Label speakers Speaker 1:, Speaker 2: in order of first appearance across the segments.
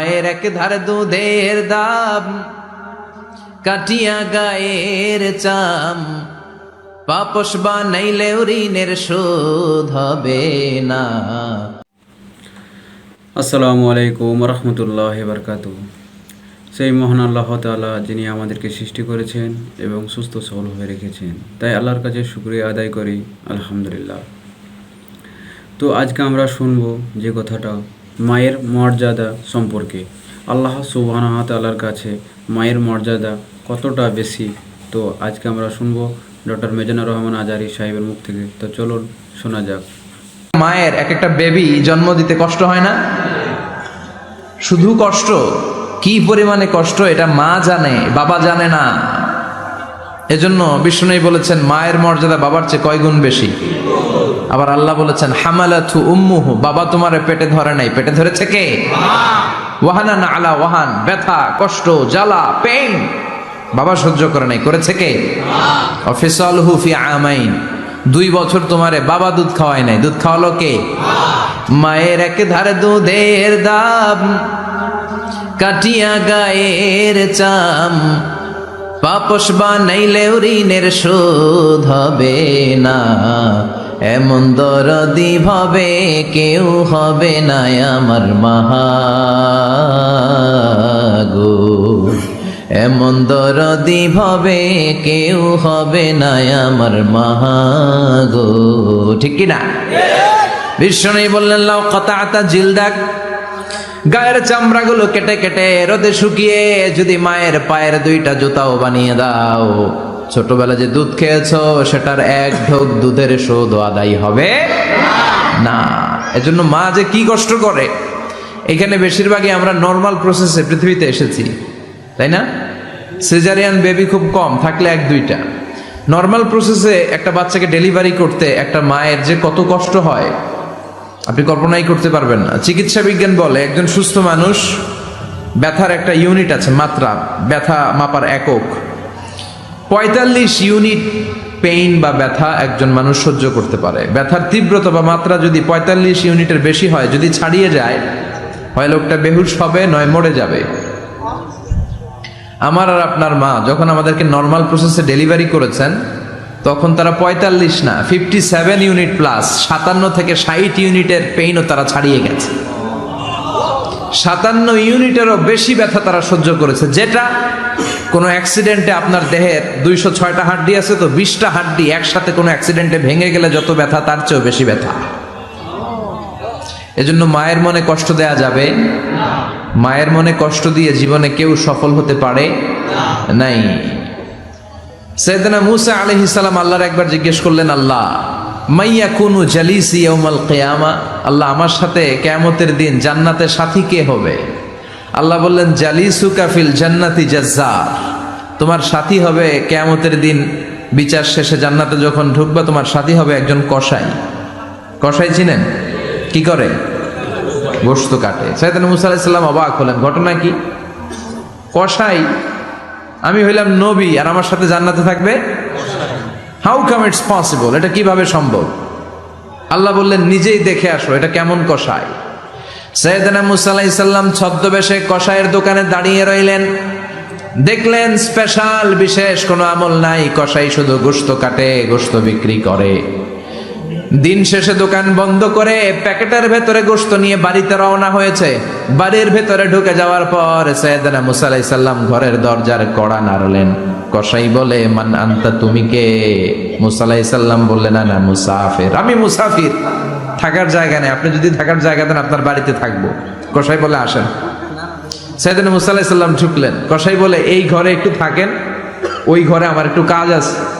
Speaker 1: মায়ের এক ধারে দুধের দাম, কাটিয়া গায়ের চাম। পাপস বানাইলেও ঋণের শোধ হবে না।
Speaker 2: আসসালামু আলাইকুম রহমতুল্লাহ বরকাত সেই মহান আল্লাহ তাআলা যিনি আমাদেরকে সৃষ্টি করেছেন এবং সুস্থ সবল হয়ে রেখেছেন, তাই আল্লাহর কাছে শুক্রিয়া আদায় করি, আলহামদুলিল্লাহ। তো আজকে আমরা শুনব যে কথাটা মায়ের মর্যাদা সম্পর্কে। আল্লাহ ওয়া কাছে মায়ের মর্যাদা কতটা বেশি? তো আজকে আমরা শুনব ডক্টর মেজানুর রহমান আজারি সাহেবের মুখ থেকে। তো চলুন শোনা যাক।
Speaker 1: মায়ের এক একটা বেবি জন্ম দিতে কষ্ট হয় না? শুধু কষ্ট? কি পরিমাণে কষ্ট এটা মা জানে, বাবা জানে না। এজন্য বিষ্ণু বলেছেন, মায়ের মর্যাদা বাবার চেয়ে কয় গুণ বেশি? আবার আল্লাহ বলেছেন হামালাথু উম্মুহু। বাবা তোমার পেটে ধরে নাই। পেটে ধরেছে কে? ওয়াহানা আলা ওয়াহান। ব্যথা, কষ্ট, জ্বালা পেইন বাবা সহ্য করে নাই। করেছে কে? অফিসাল হুফি আমাইন। দুই বছর তোমারে বাবা দুধ খাওয়ায় নাই। দুধ খাওয়ালো কে? মায়ের এক ধারে দুধের দাম, কাটিয়া গায়ের চাম। পাপস বানাইলেও ঋণের শোধ হবে না। এমন দরদি ভাবে কেউ হবে না আমার মাহাগো এমন দরদি ভাবে কেউ হবে না আমার মাহাগো ঠিক কি না বিষ্ণু বললেন লাও কথা আতা জিলদাক। গায়ের চামড়াগুলো কেটে কেটে রোদে শুকিয়ে যদি মায়ের পায়ের দুইটা জুতাও বানিয়ে দাও। ছোটবেলা যে দুধ খেয়েছো, সেটার এক ঢোক দুধের শোধ আদায় হবে না। এজন্য মা যে কি কষ্ট করে। এখানে বেশিরভাগই আমরা নর্মাল প্রসেসে পৃথিবীতে এসেছি, তাই না? সিজারিয়ান বেবি খুব কম, থাকলে এক দুইটা। নর্মাল প্রসেসে একটা বাচ্চাকে ডেলিভারি করতে একটা মায়ের যে কত কষ্ট হয়, আপনি কল্পনাই করতে পারবেন না। চিকিৎসা বিজ্ঞান বলে একজন সুস্থ মানুষ ব্যথার একটা ইউনিট আছে, মাত্রা, ব্যথা মাপার একক। পঁয়তাল্লিশ ইউনিট পেইন বা ব্যথা একজন মানুষ সহ্য করতে পারে। ব্যথার তীব্রতা বা মাত্রা যদি পঁয়তাল্লিশ ইউনিটের বেশি হয়, যদি ছাড়িয়ে যায়, হয় লোকটা বেহুশ হবে, নয় মরে যাবে। আমার আর আপনার মা যখন আমাদেরকে নর্মাল প্রসেসে ডেলিভারি করেছেন, তখন তারা পঁয়তাল্লিশ না ফিফটি সেভেন ইউনিট প্লাস সাতান্ন থেকে ষাট ইউনিটের পেইনও তারা ছাড়িয়ে গেছে। সাতান্ন ইউনিটেরও বেশি ব্যথা তারা সহ্য করেছে। যেটা কোনো অ্যাক্সিডেন্টে আপনার দেহের দুইশো ছয়টা হাড্ডি আছে তো বিশটা হাড্ডি একসাথে কোনো অ্যাক্সিডেন্টে ভেঙে গেলে যত ব্যথা, তার চেয়েও বেশি ব্যথা। এজন্য মায়ের মনে কষ্ট দেয়া যাবে। মায়ের মনে কষ্ট দিয়ে জীবনে কেউ সফল হতে পারে নাই। সৈয়দনা মুসা আলহি সালাম আল্লাহর একবার জিজ্ঞেস করলেন, আল্লাহ মাইয়া কুনু জালিসি ইয়াউমাল কিয়ামা? আল্লাহ আমার সাথে কেয়ামতের দিন জান্নাতের সাথী কে হবে? আল্লাহ বললেন জালিসু কাফিল জান্নাতি জাজ্জার। তোমার সাথী হবে কেয়ামতের দিন বিচার শেষে জান্নাতে যখন ঢুকবা, তোমার সাথী হবে একজন কসাই। কসাই চিনেন? কি করে? গোস্ত কাটে। সৈয়দনা মুসা অবাক হলেন। ঘটনা কি? কসাই, আমি হইলাম নবী আর আমার সাথে জান্নাতে থাকবে? হাউ কাম ইটস পসিবল এটা কীভাবে সম্ভব? আল্লাহ বললেন, নিজেই দেখে আসো, এটা কেমন কষায় সৈয়দনা মুসা আলাইহিস ছদ্মবেশে কষায়ের দোকানে দাঁড়িয়ে রইলেন। দেখলেন, স্পেশাল, বিশেষ কোনো আমল নাই কষাই শুধু গোস্ত কাটে গোস্ত বিক্রি করে। দিন শেষে দোকান বন্ধ করে প্যাকেটের ভেতরে গোস্ত নিয়ে বাড়িতে রওনা হয়েছে। বাড়ির ভেতরে ঢুকে যাওয়ার পর সৈয়দনা মুসা আলাইহিস সাল্লাম ঘরের দরজার কড়া নাড়লেন। কসাই বলে, মান আন্তা, তুমি কে? মুসা আলাইহিস সাল্লাম বললেন, না না, মুসাফির। আমি মুসাফির। থাকার জায়গা নেই। আপনি যদি থাকার জায়গা দেন, আপনার বাড়িতে থাকব। কসাই বলে, আসেন। সৈয়দনা মুসা আলাইহিস সাল্লাম ঢুকলেন। কসাই বলে, এই ঘরে একটু থাকেন। ওই ঘরে আমার একটু কাজ আছে।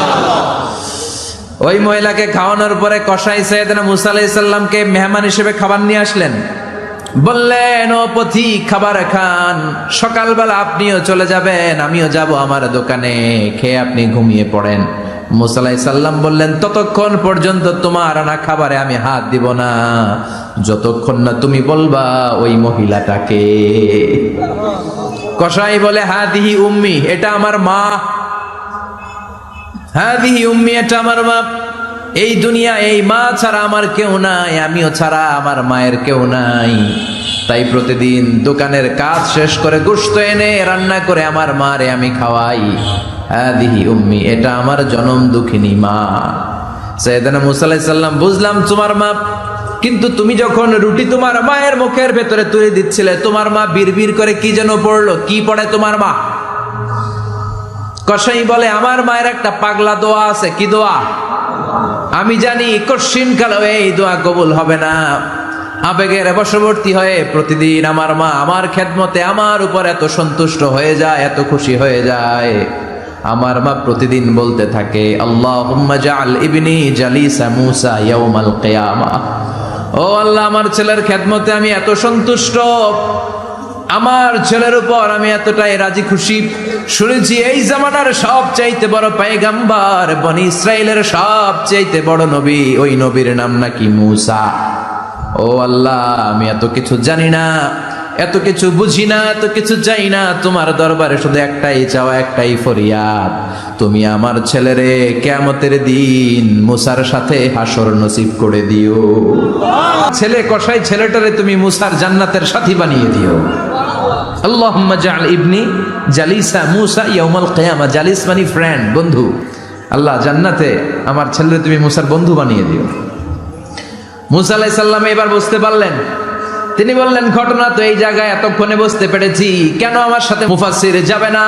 Speaker 1: ওই মহিলাকে খাওয়ানোর পরে কসাই সৈয়দনা মুসা আলাইসাল্লামকে মেহমান হিসেবে খাবার নিয়ে আসলেন। বললেন, ও পথি, খাবার খান। সকালবেলা আপনিও চলে যাবেন, আমিও যাব আমার দোকানে। খেয়ে আপনি ঘুমিয়ে পড়েন। মুসালাই সাল্লাম বললেন, ততক্ষণ পর্যন্ত তোমার আনা খাবারে আমি হাত দিব না। যতক্ষণ না তুমি বলবা ওই মহিলাটাকে। কসাই বলে, হাদিহি উম্মি, এটা আমার মা হাদিহি উম্মি এটা আমার মা এই দুনিয়া, এই মা ছাড়া আমার কেউ নাই, আমিও ছাড়া আমার মায়ের কেউ নাই। তাই প্রতিদিন দোকানের কাজ শেষ করে গোস্ত এনে রান্না করে আমার মারে আমি খাওয়াই। হাদিহি উম্মি, এটা আমার জনম দুঃখিনী মা। সৈয়দানা মুসা আলাইহিস সাল্লাম বুঝলাম তোমার মা, কিন্তু তুমি যখন রুটি তোমার মায়ের মুখের ভেতরে তুলে দিচ্ছিলে, তোমার মা বিড়বিড় করে কি যেন পড়ল, কি পড়ে তোমার মা? কসাই বলে, আমার মায়ের একটা পাগলা দোয়া আছে, কি দোয়া? আমি জানি কশিন কালো এই দোয়া কবুল হবে না। আবেগের বশবর্তী হয়ে প্রতিদিন আমার মা আমার খেদমতে আমার উপর এত সন্তুষ্ট হয়ে যায়, এত খুশি হয়ে যায়। আমার মা প্রতিদিন বলতে থাকে কিয়ামা। ও আল্লাহ, আমার ছেলের খেদমতে আমি এত সন্তুষ্ট। আমার ছেলের উপর আমি এতটাই রাজি খুশি। শুনেছি এই জামানার সব চাইতে বড় পায়গাম্বার বনি ইসরায়েলের সব চাইতে বড় নবী, ওই নবীর নাম নাকি মুসা। ও আল্লাহ, আমি এত কিছু জানি না। এত কিছু বুঝি না, এত কিছু চাই না। তোমার দরবারে শুধু একটাই চাওয়া, একটাই ফরিয়াদ। তুমি আমার ছেলেরে কেমতের দিন মুসার সাথে হাসর নসিব করে দিও। ছেলে কষাই ছেলেটারে তুমি মুসার জান্নাতের সাথী বানিয়ে দিও। আল্লাহুম্মা জাআল ইবনি জালিসা মুসা ইয়াউমাল কিয়ামা। জালিস মানে ফ্রেন্ড বন্ধু। আল্লাহ জান্নাতে আমার ছেলেরে তুমি মুসার বন্ধু বানিয়ে দিও। মুসা আলাইহিস সালাম এবার বুঝতে পারলেন তিনি বললেন, ঘটনা তো এই জায়গায় এতক্ষণে বুঝতে পেরেছি। কেন আমার সাথে মুফাসসির যাবে না?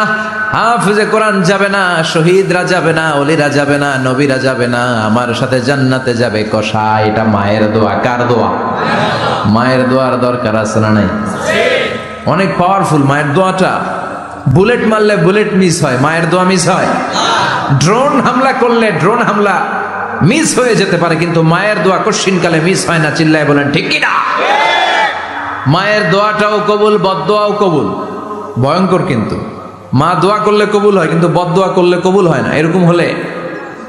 Speaker 1: হাফেজে কোরআন যাবে না, শহীদরা যাবে না অলিরা যাবে না, নবীরা যাবে না। আমার সাথে জান্নাতে যাবে কষা এটা মায়ের দোয়া। কার দোয়া? মায়ের দোয়ার দরকার আছে না নাই? অনেক পাওয়ারফুল মায়ের দোয়াটা। বুলেট মারলে বুলেট মিস হয়। মায়ের দোয়া মিস হয়। ড্রোন হামলা করলে ড্রোন হামলা মিস হয়ে যেতে পারে, কিন্তু মায়ের দোয়া কশিনকালে মিস হয় না। চিল্লায় বলেন, ঠিক কি না মায়ের দোয়াটাও কবুল বদদোয়াও কবুল। ভয়ঙ্কর কিন্তু। মা দোয়া করলে কবুল হয়, কিন্তু বদদোয়া করলে কবুল হয় না। এরকম হলে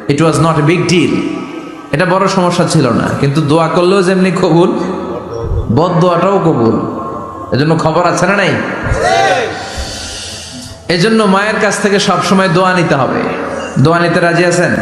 Speaker 1: it was not a big deal এটা বড় সমস্যা ছিল না। কিন্তু দোয়া করলেও যেমনি কবুল বদদোয়াটাও কবুল। এজন্য খবর আছে না নাই? এজন্য মায়ের কাছ থেকে সবসময় দোয়া নিতে হবে। দোয়া নিতে রাজি আছেন?